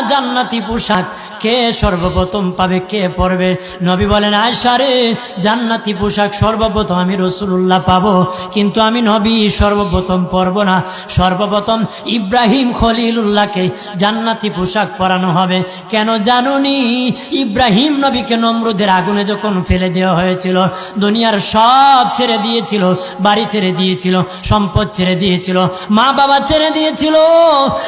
জান্নাতি পোশাক? কে সর্বপ্রথম পাবে, কে পরবে? নবী বলেন আয়সা রে, জান্নাতি পোশাক সর্বপ্রথম আমি রসুল্লাহ পাবো। কিন্তু আমি নবী সর্বপ্রথম পরব না। সর্বপ্রথম ইব্রাহিম খলিলুল্লাহকে জান্নাতি পোশাক পরানো হবে। কেন জানুনি? ইব্রাহিম নবীকে নমরুদের আগুনে যখন ফেলে দেওয়া হয়েছিল, দুনিয়ার সব ছেড়ে দিয়েছিল, বাড়ি ছেড়ে দিয়েছিল, সম্পদ ছেড়ে দিয়েছিল মা বাবা ছেড়ে দিয়েছিল।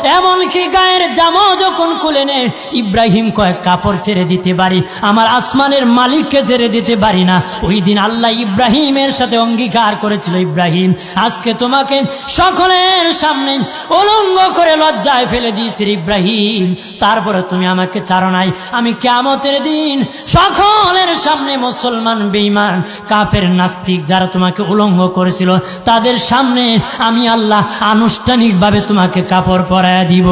এমনকি গায়ের জামাও যখন খুলে নে, ইব্রাহিম কয়েক কাপড় ছেড়ে দিতে পারি, আমার আসমানের মালিককে ছেড়ে দিতে পারি না। ওই দিন আল্লাহ ইব্রাহিমের সাথে অঙ্গীকার করেছিল, ইব্রাহিম, আজকে তোমাকে সকলের সামনে উলঙ্গ করে লজ্জায় ফেলে দিয়েছি ইব্রাহিম। তারপরে তুমি আমাকে চারো নাই। আমি কেমতের দিন সকলের সামনে মুসলমান বেইমান কাপের নাস্তিক যারা তোমাকে উলঙ্গ করেছিল, তাদের সামনে আমি আল্লাহ আনুষ্ঠানিকভাবে তোমাকে কাপড় পরায়া দিব।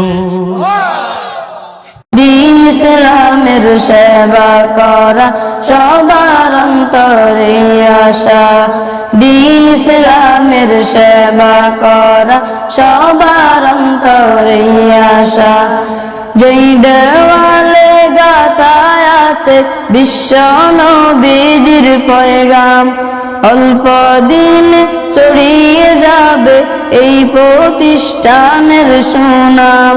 ইসলামের সেবা করা সবার অন্তরে আশা। দিন ইসলামের সেবা করা সবার অন্তরে আশা। যেই দেওয়ালে গাথায় আছে বিশ্ব নবীজির পয়গাম। অল্প দিন ছড়িয়ে যাবে এই প্রতিষ্ঠানের সুনাম।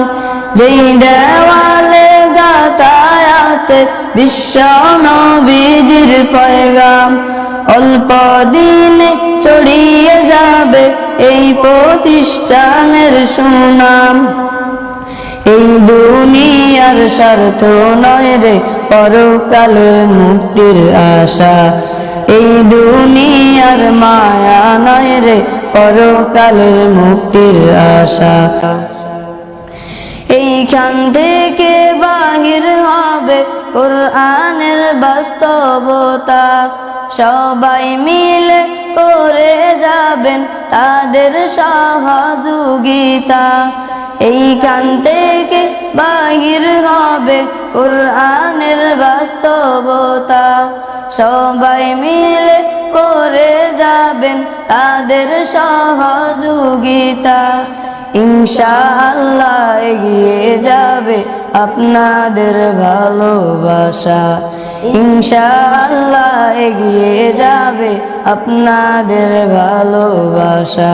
যেই গাথায় আছে। বিশ্ব নবীজির পয়গাম, অল্প দিনে ছড়িয়ে যাবে এই প্রতিষ্ঠানের সুনাম। এই দুনিয়ার স্বার্থ নয় রে পরকালে মুক্তির আশা। এই দুনিয়ার মায়া নয় রে পরকালের মুক্তির আশা। এইখান থেকে কোরআনের বাস্তবতা সবাই মিলে করে যাবেন তাদের সহযোগিতা। এইখান থেকে বাহির হবে কোরআনের বাস্তবতা। সবাই মিলে করে যাবেন তাদের সহযোগিতা। ইনশাআল্লাহ এগিয়ে যাবে আপনাদের ভালোবাসা ইনশাআল্লাহ এগিয়ে যাবে আপনাদের ভালোবাসা।